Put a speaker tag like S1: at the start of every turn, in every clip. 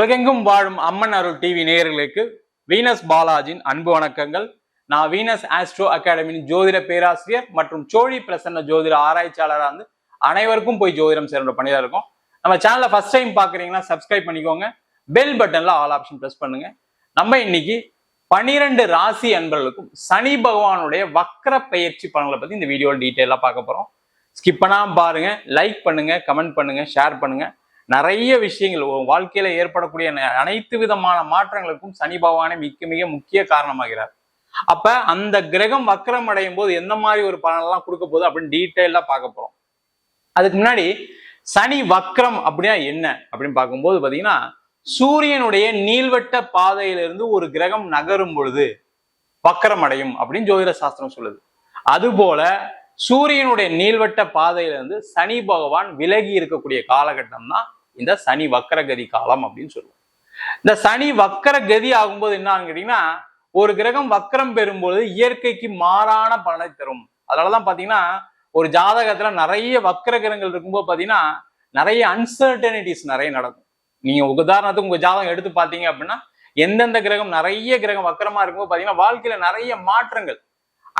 S1: உலகெங்கும் வாழும் அம்மன் அருள் டிவி நேயர்களுக்கு வீனஸ் பாலாஜின் அன்பு வணக்கங்கள். நான் வீனஸ் ஆஸ்ட்ரோ அகாடமியின் ஜோதிட பேராசிரியர் மற்றும் சோழி பிரசன்ன ஜோதிட ஆராய்ச்சியாளராக இருந்து அனைவருக்கும் போய் ஜோதிடம் சேர்ந்த பணியாக இருக்கும். நம்ம சேனலை ஃபர்ஸ்ட் டைம் பார்க்குறீங்கன்னா சப்ஸ்கிரைப் பண்ணிக்கோங்க. பெல் பட்டனில் ஆல் ஆப்ஷன் ப்ரெஸ் பண்ணுங்க. நம்ம இன்னைக்கு பனிரெண்டு ராசி அன்பர்களுக்கும் சனி பகவானுடைய வக்ர பயிற்சி பலன்களை பற்றி இந்த வீடியோவில் டீட்டெயிலாக பார்க்க போகிறோம் ஸ்கிப் பண்ணாமல் பாருங்கள் லைக் பண்ணுங்கள் கமெண்ட் பண்ணுங்கள் ஷேர் பண்ணுங்கள் நிறைய விஷயங்கள் வாழ்க்கையில ஏற்படக்கூடிய அனைத்து விதமான மாற்றங்களுக்கும் சனி பகவானே மிக மிக முக்கிய காரணமாகிறார். அப்ப அந்த கிரகம் வக்கரம் அடையும் போது எந்த மாதிரி ஒரு பலனெல்லாம் கொடுக்க போகுது அப்படின்னு டீட்டெயிலா பார்க்க போறோம். அதுக்கு முன்னாடி சனி வக்ரம் அப்படின்னா என்ன அப்படின்னு பார்க்கும்போது பாத்தீங்கன்னா சூரியனுடைய நீள்வட்ட பாதையிலிருந்து ஒரு கிரகம் நகரும் பொழுது வக்கரம் அடையும் அப்படின்னு ஜோதிட சாஸ்திரம் சொல்லுது. அதுபோல சூரியனுடைய நீள்வட்ட பாதையிலிருந்து சனி பகவான் விலகி இருக்கக்கூடிய காலகட்டம் தான் இந்த சனி வக்கரகதி காலம் அப்படின்னு சொல்லுவோம். இந்த சனி வக்கர கதி ஆகும்போது என்ன கேட்டீங்கன்னா ஒரு கிரகம் வக்கரம் பெறும்பொழுது இயற்கைக்கு மாறான பலனை தரும். அதனாலதான் பாத்தீங்கன்னா ஒரு ஜாதகத்துல நிறைய வக்கர கிரகங்கள் இருக்கும்போது பாத்தீங்கன்னா நிறைய அன்சர்டனிட்டிஸ் நிறைய நடக்கும். நீங்க உதாரணத்துக்கு உங்க ஜாதகம் எடுத்து பாத்தீங்க அப்படின்னா எந்தெந்த கிரகம் நிறைய கிரகம் வக்கரமா இருக்கும்போது பாத்தீங்கன்னா வாழ்க்கையில நிறைய மாற்றங்கள்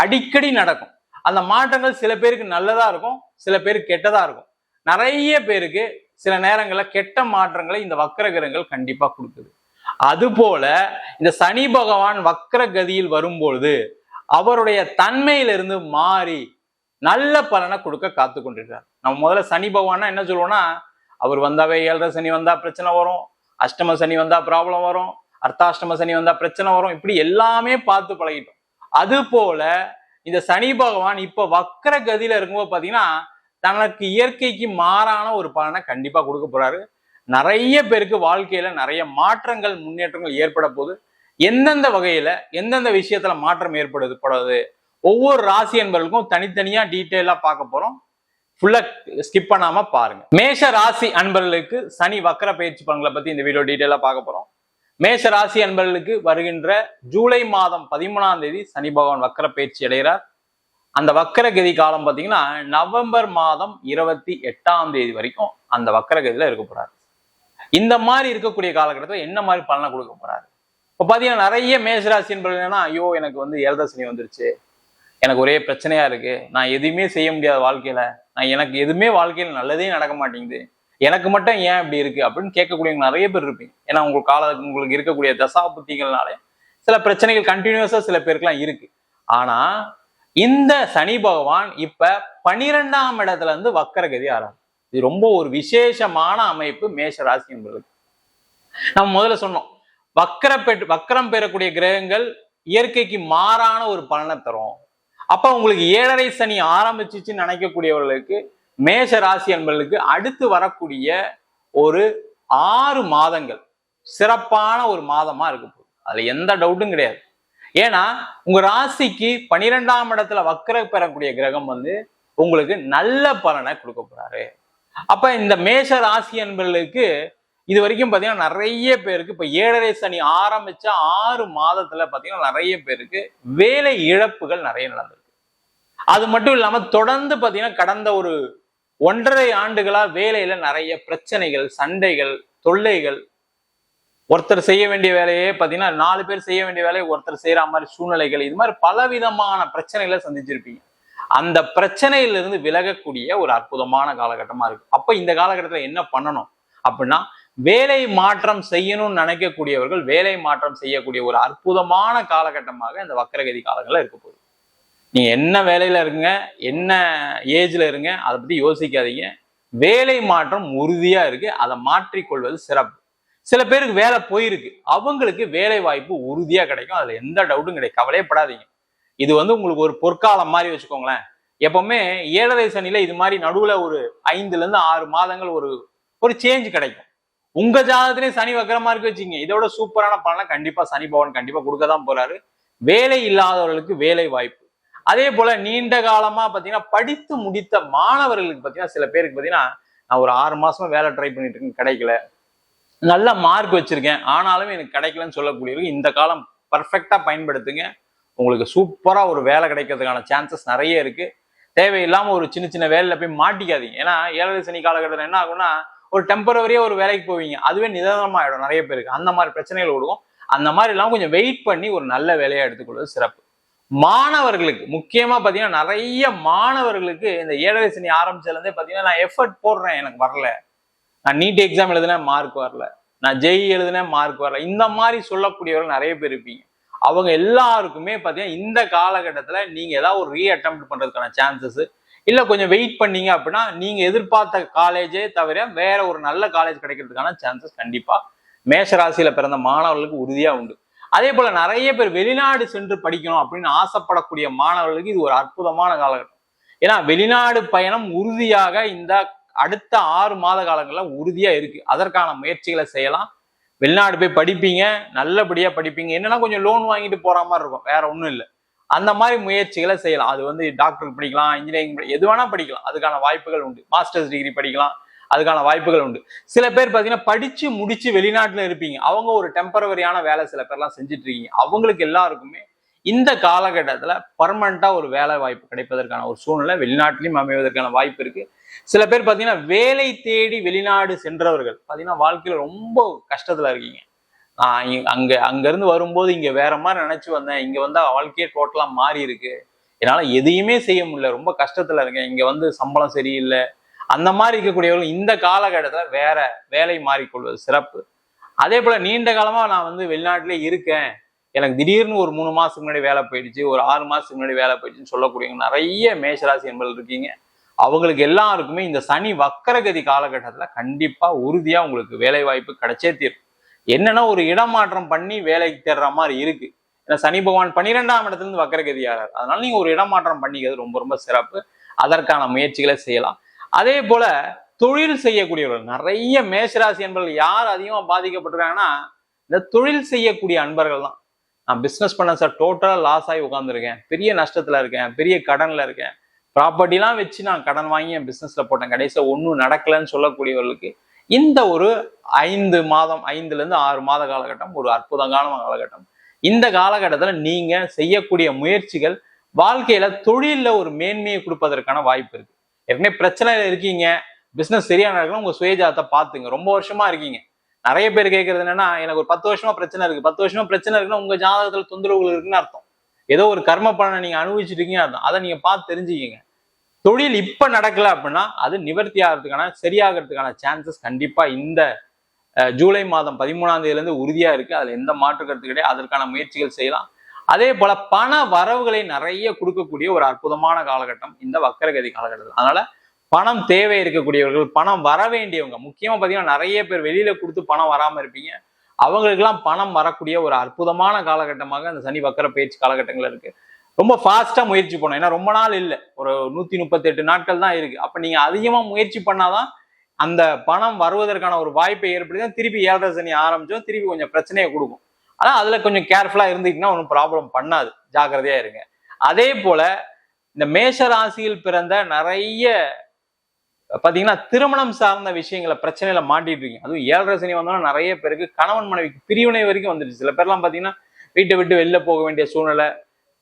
S1: அடிக்கடி நடக்கும். அந்த மாற்றங்கள் சில பேருக்கு நல்லதா இருக்கும் சில பேருக்கு கெட்டதா இருக்கும். நிறைய பேருக்கு சில நேரங்களில் கெட்ட மாற்றங்களை இந்த வக்கரகிரகங்கள் கண்டிப்பாக கண்டிப்பா கொடுக்குது. அதுபோல இந்த சனி பகவான் வக்கர கதியில் வரும்பொழுது அவருடைய தன்மையிலிருந்து மாறி நல்ல பலனை கொடுக்க காத்து கொண்டிருக்கார் நம்ம முதல்ல சனி பகவான்னா என்ன சொல்லுவோம்னா அவர் வந்தாவே ஏழரை சனி வந்தா பிரச்சனை வரும் அஷ்டம சனி வந்தா ப்ராப்ளம் வரும் அர்த்தாஷ்டம சனி வந்தா பிரச்சனை வரும் இப்படி எல்லாமே பார்த்து பழகிட்டோம். அது போல இந்த சனி பகவான் இப்ப வக்கர கதியில இருக்கும்போது பாத்தீங்கன்னா தனக்கு இயற்கைக்கு மாறான ஒரு பலனை கண்டிப்பாக கொடுக்க போறாரு. நிறைய பேருக்கு வாழ்க்கையில நிறைய மாற்றங்கள் முன்னேற்றங்கள் ஏற்பட போகுது. எந்தெந்த வகையில எந்தெந்த விஷயத்துல மாற்றம் ஏற்படுது ஒவ்வொரு ராசி அன்பர்களுக்கும் தனித்தனியா டீட்டெயிலா பார்க்க போறோம். ஃபுல்லா ஸ்கிப் பண்ணாம பாருங்க. மேஷ ராசி அன்பர்களுக்கு சனி வக்கர பயிற்சி பலன்களை பத்தி இந்த வீடியோ டீட்டெயிலா பார்க்க போறோம். மேஷ ராசி அன்பர்களுக்கு வருகின்ற ஜூலை மாதம் பதிமூணாம் தேதி சனி பகவான் வக்கர பயிற்சி அடைகிறார். அந்த வக்கரகதி காலம் பார்த்தீங்கன்னா நவம்பர் மாதம் இருபத்தி எட்டாம் தேதி வரைக்கும் அந்த வக்கரகதியில் இருக்க போறாரு. இந்த மாதிரி இருக்கக்கூடிய காலகட்டத்தில் என்ன மாதிரி பலனை கொடுக்க போறாரு? இப்போ பார்த்தீங்கன்னா நிறைய மேஷராசி என்பதுனா ஐயோ எனக்கு வந்து ஏழரை சனி வந்துருச்சு. எனக்கு ஒரே பிரச்சனையா இருக்கு. நான் எதுவுமே செய்ய முடியாத வாழ்க்கையில. நான் எனக்கு எதுவுமே வாழ்க்கையில நல்லதே நடக்க மாட்டேங்குது. எனக்கு மட்டும் ஏன் இப்படி இருக்கு? அப்படின்னு கேட்கக்கூடியவங்க நிறைய பேர் இருப்பீங்க. ஏன்னா உங்களுக்கு கால உங்களுக்கு இருக்கக்கூடிய தசாபுத்திகள்னாலே சில பிரச்சனைகள் கண்டினியூஸா சில பேருக்குலாம் இருக்கு. ஆனா இந்த சனி பகவான் இப்ப பனிரெண்டாம் இடத்துல இருந்து வக்கரகதி ஆறாரு இது ரொம்ப ஒரு விசேஷமான அமைப்பு மேஷ ராசி என்பதற்கு நம்ம முதல்ல சொன்னோம். வக்கர பெற்று வக்கரம் பெறக்கூடிய கிரகங்கள் இயற்கைக்கு மாறான ஒரு பலனை தரும். அப்ப உங்களுக்கு ஏழரை சனி ஆரம்பிச்சிச்சுன்னு நினைக்கக்கூடியவர்களுக்கு மேஷ ராசி என்பவர்களுக்கு அடுத்து வரக்கூடிய ஒரு ஆறு மாதங்கள் சிறப்பான ஒரு மாதமா இருக்க போகுது. அதுல எந்த டவுட்டும் கிடையாது. ஏன்னா உங்க ராசிக்கு பனிரெண்டாம் இடத்துல வக்கர பெறக்கூடிய கிரகம் வந்து உங்களுக்கு நல்ல பலனை கொடுக்க போறாரு. அப்ப இந்த மேஷ ராசி என்பர்களுக்கு இது வரைக்கும் பாத்தீங்கன்னா நிறைய பேருக்கு இப்ப ஏழரை சனி ஆரம்பிச்ச ஆறு மாதத்துல பாத்தீங்கன்னா நிறைய பேருக்கு வேலை இழப்புகள் நிறைய நடந்திருக்கு. அது மட்டும் இல்லாம தொடர்ந்து பாத்தீங்கன்னா கடந்த ஒரு ஒன்றரை ஆண்டுகளா வேலையில நிறைய பிரச்சனைகள் சண்டைகள் தொல்லைகள் ஒருத்தர் செய்ய வேண்டிய வேலையே பார்த்தீங்கன்னா நாலு பேர் செய்ய வேண்டிய வேலையை ஒருத்தர் செய்கிற மாதிரி சூழ்நிலைகள் இது மாதிரி பலவிதமான பிரச்சனைகளை சந்திச்சிருப்பீங்க. அந்த பிரச்சனையிலிருந்து விலகக்கூடிய ஒரு அற்புதமான காலகட்டமாக இருக்கு. அப்போ இந்த காலகட்டத்தில் என்ன பண்ணணும்? அப்படின்னா வேலை மாற்றம் செய்யணும்னு நினைக்கக்கூடியவர்கள் வேலை மாற்றம் செய்யக்கூடிய ஒரு அற்புதமான காலகட்டமாக இந்த வக்கரகதி காலங்களில் இருக்க போகுது. நீங்க என்ன வேலையில இருங்க என்ன ஏஜ்ல இருங்க அதை பத்தி யோசிக்காதீங்க. வேலை மாற்றம் உறுதியா இருக்கு. அதை மாற்றிக்கொள்வது சிறப்பு. சில பேருக்கு வேலை போயிருக்கு. அவங்களுக்கு வேலை வாய்ப்பு உறுதியா கிடைக்கும். அதுல எந்த டவுட்டும் கிடையாது. கவலையப்படாதீங்க இது வந்து உங்களுக்கு ஒரு பொற்காலம் மாதிரி வச்சுக்கோங்களேன். எப்பவுமே ஏழரை சனியில இது மாதிரி நடுவுல ஒரு ஐந்துல இருந்து ஆறு மாதங்கள் ஒரு ஒரு சேஞ்ச் கிடைக்கும். உங்க ஜாதகத்திலேயே சனி வக்கரமா இருக்கு வச்சுங்க இதோட சூப்பரான பலனை கண்டிப்பா சனி பவன் கண்டிப்பா கொடுக்க தான் போறாரு. வேலை இல்லாதவர்களுக்கு வேலை வாய்ப்பு. அதே போல நீண்ட காலமா பாத்தீங்கன்னா படித்து முடித்த மாணவர்களுக்கு பாத்தீங்கன்னா சில பேருக்கு பாத்தீங்கன்னா நான் ஒரு ஆறு மாசமா வேலை ட்ரை பண்ணிட்டு இருக்கேன். கிடைக்கல. நல்ல மார்க் வச்சிருக்கேன். ஆனாலும் எனக்கு கிடைக்கலன்னு சொல்லக்கூடியவங்க இந்த காலம் பர்ஃபெக்டாக பயன்படுத்துங்க. உங்களுக்கு சூப்பராக ஒரு வேலை கிடைக்கிறதுக்கான சான்சஸ் நிறைய இருக்கு. தேவையில்லாமல் ஒரு சின்ன சின்ன வேலையில் போய் மாட்டிக்காதீங்க. ஏன்னா ஏழரை சனி காலகட்டத்தில் என்ன ஆகும்னா ஒரு டெம்பரவரியாக ஒரு வேலைக்கு போவீங்க. அதுவே நிதானமாகிடும் நிறைய பேருக்கு. அந்த மாதிரி பிரச்சனைகள் கொடுக்கும் அந்த மாதிரி எல்லாம் கொஞ்சம் வெயிட் பண்ணி ஒரு நல்ல வேலையாக எடுத்துக்கொள்வது சிறப்பு. மாணவர்களுக்கு முக்கியமாக பார்த்தீங்கன்னா நிறைய மாணவர்களுக்கு இந்த ஏழரை சனி ஆரம்பிச்சதுலேருந்தே பார்த்தீங்கன்னா நான் எஃபர்ட் போடுறேன். எனக்கு வரல. நான் நீட் எக்ஸாம் எழுதினேன் மார்க் வரல. நான் ஜெய் எழுதினேன் மார்க் வரல. இந்த மாதிரி சொல்லக்கூடியவர்கள் நிறைய பேர் இருப்பீங்க. அவங்க எல்லாருக்குமே பார்த்தீங்கன்னா இந்த காலகட்டத்தில் நீங்கள் ஏதாவது ஒரு ரீ அட்டம் பண்ணுறதுக்கான சான்சஸ் இல்லை கொஞ்சம் வெயிட் பண்ணீங்க அப்படின்னா நீங்கள் எதிர்பார்த்த காலேஜே தவிர வேற ஒரு நல்ல காலேஜ் கிடைக்கிறதுக்கான சான்சஸ் கண்டிப்பாக மேஷராசியில் பிறந்த மாணவர்களுக்கு உறுதியாக உண்டு. அதே போல் நிறைய பேர் வெளிநாடு சென்று படிக்கணும் அப்படின்னு ஆசைப்படக்கூடிய மாணவர்களுக்கு இது ஒரு அற்புதமான காலகட்டம். ஏன்னா வெளிநாடு பயணம் உறுதியாக இந்த அடுத்த ஆறு மாத காலங்களில் உறுதியா இருக்கு. அதற்கான முயற்சிகளை செய்யலாம். வெளிநாடு போய் படிப்பீங்க நல்லபடியா படிப்பீங்க. என்னன்னா கொஞ்சம் லோன் வாங்கிட்டு போகிற மாதிரி இருக்கும். வேற ஒன்றும் இல்லை. அந்த மாதிரி முயற்சிகளை செய்யலாம். அது வந்து டாக்டர் படிக்கலாம் இன்ஜினியரிங் எது வேணால் படிக்கலாம். அதுக்கான வாய்ப்புகள் உண்டு. மாஸ்டர்ஸ் டிகிரி படிக்கலாம் அதுக்கான வாய்ப்புகள் உண்டு. சில பேர் பார்த்தீங்கன்னா படிச்சு முடிச்சு வெளிநாட்டில் இருப்பீங்க. அவங்க ஒரு டெம்பரவரியான வேலை சில பேர்லாம் செஞ்சுட்டு இருக்கீங்க. அவங்களுக்கு எல்லாருக்குமே இந்த காலகட்டத்தில் பர்மனண்ட்டாக ஒரு வேலை வாய்ப்பு கிடைப்பதற்கான ஒரு சூழ்நிலை வெளிநாட்டிலையும் அமைவதற்கான வாய்ப்பு இருக்குது சில பேர் பார்த்தீங்கன்னா வேலை தேடி வெளிநாடு சென்றவர்கள் பார்த்தீங்கன்னா வாழ்க்கையில் ரொம்ப கஷ்டத்தில் இருக்கீங்க. நான் அங்கே அங்கேருந்து வரும்போது இங்கே வேற மாதிரி நினச்சி வந்தேன். இங்கே வந்தால் வாழ்க்கையே டோட்டலாக மாறி இருக்கு. என்னால் எதையுமே செய்ய முடியல. ரொம்ப கஷ்டத்தில் இருக்கேன். இங்கே வந்து சம்பளம் சரியில்லை. அந்த மாதிரி இருக்கக்கூடியவர்கள் இந்த காலகட்டத்தில் வேற வேலை மாறிக்கொள்வது சிறப்பு. அதே போல் நீண்ட காலமாக நான் வந்து வெளிநாட்டிலே இருக்கேன். எனக்கு திடீர்னு ஒரு மூணு மாசத்துக்கு முன்னாடி வேலை போயிடுச்சு ஒரு ஆறு மாசத்துக்கு முன்னாடி வேலை போயிடுச்சுன்னு சொல்லக்கூடிய நிறைய மேஷராசி என்பது இருக்கீங்க. அவங்களுக்கு எல்லாருக்குமே இந்த சனி வக்கரகதி காலகட்டத்தில் கண்டிப்பாக உறுதியாக உங்களுக்கு வேலை வாய்ப்பு கிடைச்சே தீரும். என்னன்னா ஒரு இடமாற்றம் பண்ணி வேலைக்கு தேடுற மாதிரி இருக்கு. ஏன்னா சனி பகவான் பன்னிரெண்டாம் இடத்துல இருந்து அதனால நீங்கள் ஒரு இடமாற்றம் பண்ணிக்கிறது ரொம்ப ரொம்ப சிறப்பு. அதற்கான முயற்சிகளை செய்யலாம். அதே போல தொழில் செய்யக்கூடியவர்கள் நிறைய மேஷராசி என்பர்கள் யார் அதிகமாக பாதிக்கப்பட்டிருக்காங்கன்னா இந்த தொழில் செய்யக்கூடிய அன்பர்கள் தான் நான் பிஸ்னஸ் பண்ணேன் சார் டோட்டலாக லாஸ் ஆகி உட்காந்துருக்கேன் பெரிய நஷ்டத்தில் இருக்கேன் பெரிய கடனில் இருக்கேன். ப்ராப்பர்ட்டிலாம் வச்சு நான் கடன் வாங்கி என் பிஸ்னஸில் போட்டேன். கடைசியில் ஒன்றும் நடக்கலைன்னு சொல்லக்கூடியவர்களுக்கு இந்த ஒரு ஐந்து மாதம் ஐந்துலேருந்து ஆறு மாத காலகட்டம் ஒரு அற்புதமான காலகட்டம். இந்த காலகட்டத்தில் நீங்கள் செய்யக்கூடிய முயற்சிகள் வாழ்க்கையில் தொழிலில் ஒரு மேன்மையை கொடுப்பதற்கான வாய்ப்பு இருக்குது ஏற்கனவே பிரச்சனையில் இருக்கீங்க. பிஸ்னஸ் சரியான நடக்கணும் உங்கள் சுயஜாதத்தை பார்த்துங்க. ரொம்ப வருஷமாக இருக்கீங்க. நிறைய பேர் கேட்கறது என்னன்னா எனக்கு ஒரு பத்து வருஷமா பிரச்சனை இருக்கு. பத்து வருஷமா பிரச்சனை இருக்குன்னா உங்க ஜாதகத்துல தொந்தரவுகள் இருக்குன்னு அர்த்தம். ஏதோ ஒரு கர்ம பலனை நீங்க அனுபவிச்சுட்டு இருக்கீங்க அர்த்தம். அதை நீங்க பார்த்து தெரிஞ்சுக்கீங்க. தொழில் இப்ப நடக்கல அப்படின்னா அது நிவர்த்தி ஆகிறதுக்கான சரியாகிறதுக்கான சான்சஸ் கண்டிப்பா இந்த ஜூலை மாதம் பதிமூணாம் தேதியில இருந்து உறுதியா இருக்கு. அதுல எந்த மாற்று கருத்து கிடையாது. அதற்கான முயற்சிகள் செய்யலாம். அதே போல பண வரவுகளை நிறைய கொடுக்கக்கூடிய ஒரு அற்புதமான காலகட்டம் இந்த வக்கரகதி காலகட்டத்தில். அதனால பணம் தேவை இருக்கக்கூடியவர்கள் பணம் வர வேண்டியவங்க முக்கியமாக பார்த்தீங்கன்னா நிறைய பேர் வெளியில் கொடுத்து பணம் வராமல் இருப்பீங்க. அவங்களுக்கெல்லாம் பணம் வரக்கூடிய ஒரு அற்புதமான காலகட்டமாக அந்த சனி வக்கர பயிற்சி காலகட்டங்கள் இருக்குது ரொம்ப ஃபாஸ்ட்டாக முயற்சி பண்ணணும். ஏன்னா ரொம்ப நாள் இல்லை. ஒரு நூற்றி முப்பத்தெட்டு நாட்கள் தான் இருக்குது அப்போ நீங்கள் அதிகமாக முயற்சி பண்ணாதான் அந்த பணம் வருவதற்கான ஒரு வாய்ப்பை ஏற்படுத்தி தான் திருப்பி ஏழரை சனி ஆரம்பித்தோம் திருப்பி கொஞ்சம் பிரச்சனையை கொடுக்கும். ஆனால் அதில் கொஞ்சம் கேர்ஃபுல்லாக இருந்தீங்கன்னா ஒன்றும் ப்ராப்ளம் பண்ணாது. ஜாக்கிரதையாக இருங்க. அதே போல் இந்த மேஷ ராசியில் பிறந்த நிறைய பாத்தீங்கன்னா திருமணம் சார்ந்த விஷயங்களை பிரச்சனையில மாட்டிட்டு இருக்கீங்க அதுவும் ஏழரை சனி வந்தோம்னா நிறைய பேருக்கு கணவன் மனைவிக்கு பிரிவினை வரைக்கும் வந்துடுச்சு சில பேர்லாம் பாத்தீங்கன்னா வீட்டை விட்டு வெளில போக வேண்டிய சூழ்நிலை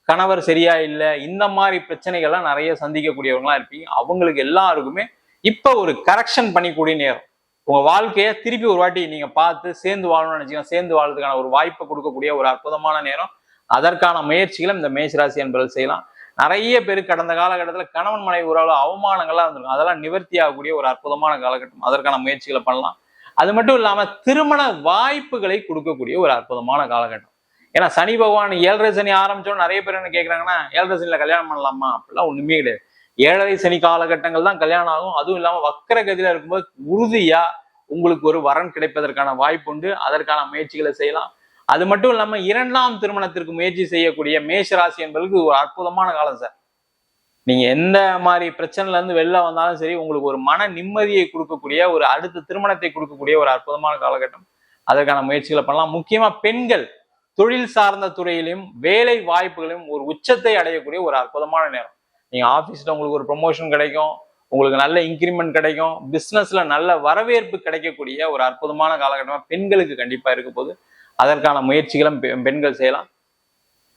S1: கணவர் சரியா இல்லை இந்த மாதிரி பிரச்சனைகள்லாம் நிறைய சந்திக்கக்கூடியவங்களா இருப்பீங்க. அவங்களுக்கு எல்லாருக்குமே இப்ப ஒரு கரெக்ஷன் பண்ணிக்கூடிய நேரம். உங்க வாழ்க்கையை திருப்பி ஒரு வாட்டி நீங்க பார்த்து சேர்ந்து வாழணும்னு நினைச்சீங்கன்னா சேர்ந்து வாழ்றதுக்கான ஒரு வாய்ப்பை கொடுக்கக்கூடிய ஒரு அற்புதமான நேரம். அதற்கான முயற்சிகளை இந்த மேஷராசி என்பதில் செய்யலாம். நிறைய பேர் கடந்த காலகட்டத்தில் கணவன் மனைவி உறவுல அவமானங்கள்லாம் இருந்திருக்கும். அதெல்லாம் நிவர்த்தி ஆகக்கூடிய ஒரு அற்புதமான காலகட்டம். அதற்கான முயற்சிகளை பண்ணலாம். அது மட்டும் இல்லாமல் திருமண வாய்ப்புகளை கொடுக்கக்கூடிய ஒரு அற்புதமான காலகட்டம். ஏன்னா சனி பகவான் ஏழரை சனி ஆரம்பிச்சோன்னு நிறைய பேர் என்ன கேட்குறாங்கன்னா ஏழரை சனியில் கல்யாணம் பண்ணலாமா? அப்படிலாம் ஒன்றுமே கிடையாது. ஏழரை சனி காலகட்டங்கள் தான் கல்யாணம் ஆகும். அதுவும் இல்லாமல் வக்கர கதியில இருக்கும்போது உறுதியாக உங்களுக்கு ஒரு வரன் கிடைப்பதற்கான வாய்ப்பு உண்டு. அதற்கான முயற்சிகளை செய்யலாம். அது மட்டும் இல்லாம இரண்டாம் திருமணத்திற்கு முயற்சி செய்யக்கூடிய மேஷ ராசி என்பதற்கு ஒரு அற்புதமான காலம் சார். நீங்க எந்த மாதிரி பிரச்சனைல இருந்து வெளில வந்தாலும் சரி உங்களுக்கு ஒரு மன நிம்மதியை கொடுக்கக்கூடிய ஒரு அடுத்த திருமணத்தை கொடுக்கக்கூடிய ஒரு அற்புதமான காலகட்டம். அதற்கான முயற்சிகளை பண்ணலாம். முக்கியமா பெண்கள் தொழில் சார்ந்த துறையிலும் வேலை வாய்ப்புகளையும் ஒரு உச்சத்தை அடையக்கூடிய ஒரு அற்புதமான நேரம். நீங்க ஆபீஸ்ல உங்களுக்கு ஒரு ப்ரொமோஷன் கிடைக்கும் உங்களுக்கு நல்ல இன்க்ரிமெண்ட் கிடைக்கும் பிசினஸ்ல நல்ல வரவேற்பு கிடைக்கக்கூடிய ஒரு அற்புதமான காலகட்டமாக பெண்களுக்கு கண்டிப்பா இருக்க போது அதற்கான முயற்சிகளும் பெ- பெண்கள் செய்யலாம்.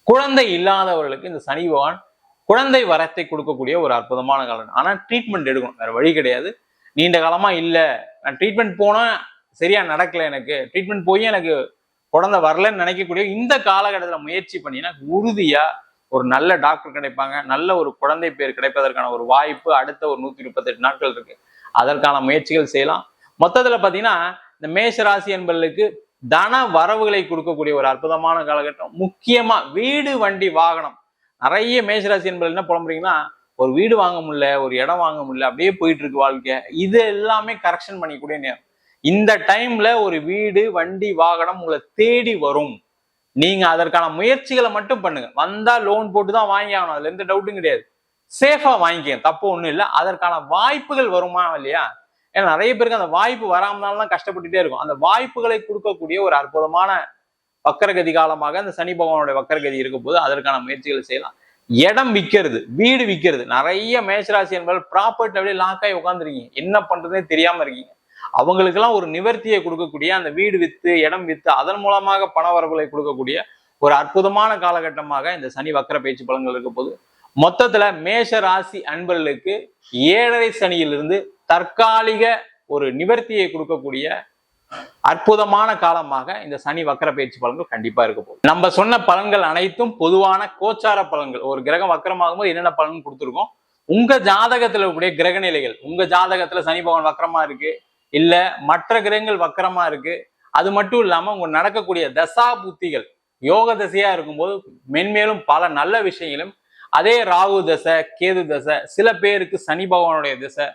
S1: குழந்தை இல்லாதவர்களுக்கு இந்த சனி பகவான் குழந்தை வரத்தை கொடுக்கக்கூடிய ஒரு அற்புதமான காலம். ஆனால் ட்ரீட்மெண்ட் எடுக்கணும். வேற வழி கிடையாது. நீண்ட காலமாக இல்லை. நான் ட்ரீட்மெண்ட் போனேன் சரியா நடக்கலை எனக்கு. ட்ரீட்மெண்ட் போய் எனக்கு குழந்தை வரலன்னு நினைக்கக்கூடிய இந்த காலகட்டத்தில் முயற்சி பண்ணினா உறுதியாக ஒரு நல்ல டாக்டர் கிடைப்பாங்க. நல்ல ஒரு குழந்தை பேர் கிடைப்பதற்கான ஒரு வாய்ப்பு அடுத்த ஒரு நூற்றி முப்பத்தெட்டு நாட்கள் இருக்கு. அதற்கான முயற்சிகள் செய்யலாம். மொத்தத்தில் பார்த்தீங்கன்னா இந்த மேஷ ராசி என்பவர்களுக்கு தன வரவுகளை கொடுக்கக்கூடிய ஒரு அற்புதமான காலகட்டம். முக்கியமா வீடு வண்டி வாகனம். நிறைய மேசராசி என்பது என்ன புலம்புறீங்கன்னா ஒரு வீடு வாங்க முடியல ஒரு இடம் வாங்க முடியல அப்படியே போயிட்டு இருக்கு வாழ்க்கை. இது எல்லாமே கரெக்ஷன் பண்ணிக்கூடிய நேரம். இந்த டைம்ல ஒரு வீடு வண்டி வாகனம் உங்களை தேடி வரும். நீங்க அதற்கான முயற்சிகளை மட்டும் பண்ணுங்க. வந்தா லோன் போட்டு தான் வாங்கி ஆகணும். அதுல எந்த டவுட்டும் கிடையாது. சேஃபா வாங்கிக்கங்க. தப்பு ஒண்ணும் இல்லை. அதற்கான வாய்ப்புகள் வருமா இல்லையா? ஏன்னா நிறைய பேருக்கு அந்த வாய்ப்பு வராமனால தான் கஷ்டப்பட்டுட்டே இருக்கும். அந்த வாய்ப்புகளை கொடுக்கக்கூடிய ஒரு அற்புதமான வக்கரகதி காலமாக அந்த சனி பகவானுடைய வக்கரகதி இருக்கும் போது அதற்கான முயற்சிகளை செய்யலாம். இடம் விற்கிறது வீடு விற்கிறது. நிறைய மேஷராசி என்பவர்கள் ப்ராப்பர்ட்டி அப்படியே லாக் ஆகி உட்காந்துருக்கீங்க என்ன பண்றதுனே தெரியாம இருக்கீங்க. அவங்களுக்கெல்லாம் ஒரு நிவர்த்தியை கொடுக்கக்கூடிய அந்த வீடு வித்து இடம் வித்து அதன் மூலமாக பண வரவுகளை கொடுக்கக்கூடிய ஒரு அற்புதமான காலகட்டமாக இந்த சனி வக்கர பயிற்சி பலன்கள் இருக்க போது மொத்தத்துல மேஷ ராசி அன்பர்களுக்கு ஏழரை சனியிலிருந்து தற்காலிக ஒரு நிவர்த்தியை கொடுக்கக்கூடிய அற்புதமான காலமாக இந்த சனி வக்கர பயிற்சி பலன்கள் கண்டிப்பா இருக்க போகுது. நம்ம சொன்ன பலன்கள் அனைத்தும் பொதுவான கோச்சார பலன்கள். ஒரு கிரகம் வக்கரமாகும் போது என்னென்ன பலன் கொடுத்துருக்கோம்? உங்க ஜாதகத்துல இருக்கக்கூடிய கிரக நிலைகள். உங்க ஜாதகத்துல சனி பகவான் வக்கரமா இருக்கு இல்ல மற்ற கிரகங்கள் வக்கரமா இருக்கு. அது மட்டும் இல்லாம உங்க நடக்கக்கூடிய தசா புத்திகள் யோக தசையா இருக்கும்போது மென்மேலும் பல நல்ல விஷயங்களும் அதே ராகு தசை கேது தசை சில பேருக்கு சனி பகவானுடைய தசை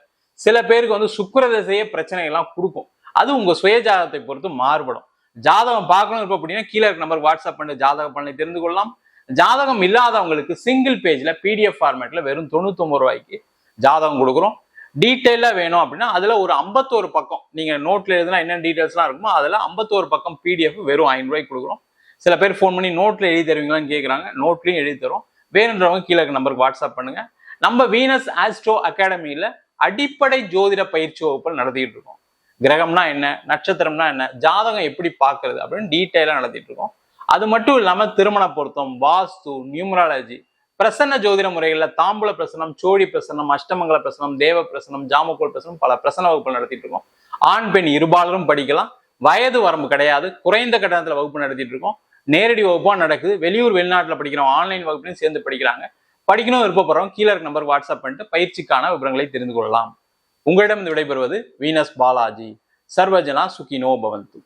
S1: சில பேருக்கு வந்து சுக்கர தசையே பிரச்சனைகள்லாம் கொடுக்கும். அது உங்க சுய ஜாதகத்தை பொறுத்து மாறுபடும். ஜாதகம் பார்க்கணும் இருப்ப அப்படின்னா கீழே இருக்க நம்பருக்கு வாட்ஸ்அப் பண்ணி ஜாதக பலனை தெரிந்து கொள்ளலாம். ஜாதகம் இல்லாதவங்களுக்கு சிங்கிள் பேஜ்ல பிடிஎஃப் ஃபார்மேட்ல வெறும் தொண்ணூத்தொம்பது ரூபாய்க்கு ஜாதகம் கொடுக்குறோம். டீட்டெயிலா வேணும் அப்படின்னா அதுல ஒரு ஐம்பத்தோரு பக்கம் நீங்க நோட்ல எழுதுனா என்ன டீட்டெயில்ஸ்லாம் இருக்குமோ அதுல ஐம்பத்தோரு பக்கம் பிடிஎஃப் வெறும் ஐநூறு ரூபாய்க்கு கொடுக்குறோம். சில பேர் ஃபோன் பண்ணி நோட்ல எழுதி தருவீங்களான்னு கேட்குறாங்க நோட்லையும் எழுதி தரும் வேணுன்றவங்க கீழே இருக்க நம்பருக்கு வாட்ஸ்அப் பண்ணுங்க. நம்ம வீனஸ் ஆஸ்ட்ரோ அகாடமியில அடிப்படை ஜோதிட பயிற்சி வகுப்புகள் நடத்திட்டு இருக்கோம். கிரகம்னா என்ன நட்சத்திரம்னா என்ன ஜாதகம் எப்படி பார்க்கறது அப்படின்னு டீட்டெயிலாக நடத்திட்டு இருக்கோம். அது மட்டும் இல்லாம திருமண பொருத்தம் வாஸ்து நியூமராலஜி பிரசன்ன ஜோதிட முறைகளில் தாம்பூல பிரசனம் சோழி பிரசனம் அஷ்டமங்கல பிரசனம் தேவ பிரசனம் ஜாமக்கோல் பிரசனம் பல பிரசன வகுப்புகள் நடத்திட்டு இருக்கோம். ஆண் பெண் இருபாலரும் படிக்கலாம். வயது வரம்பு கிடையாது. குறைந்த கட்டணத்துல வகுப்பு நடத்திட்டு இருக்கோம். நேரடி வகுப்பாக நடக்குது. வெளியூர் வெளிநாட்டில் படிக்கிறோம் ஆன்லைன் வகுப்புலையும் சேர்ந்து படிக்கிறாங்க. படிக்கணும் விருப்பப்படுறோம் கீழே இருக்க நம்பர் வாட்ஸ்அப் பண்ணிட்டு பயிற்சிக்கான விவரங்களை தெரிந்து கொள்ளலாம். உங்களிடம் விடைபெறுவது வீனஸ் பாலாஜி. சர்வஜனா சுகினோ பவந்து.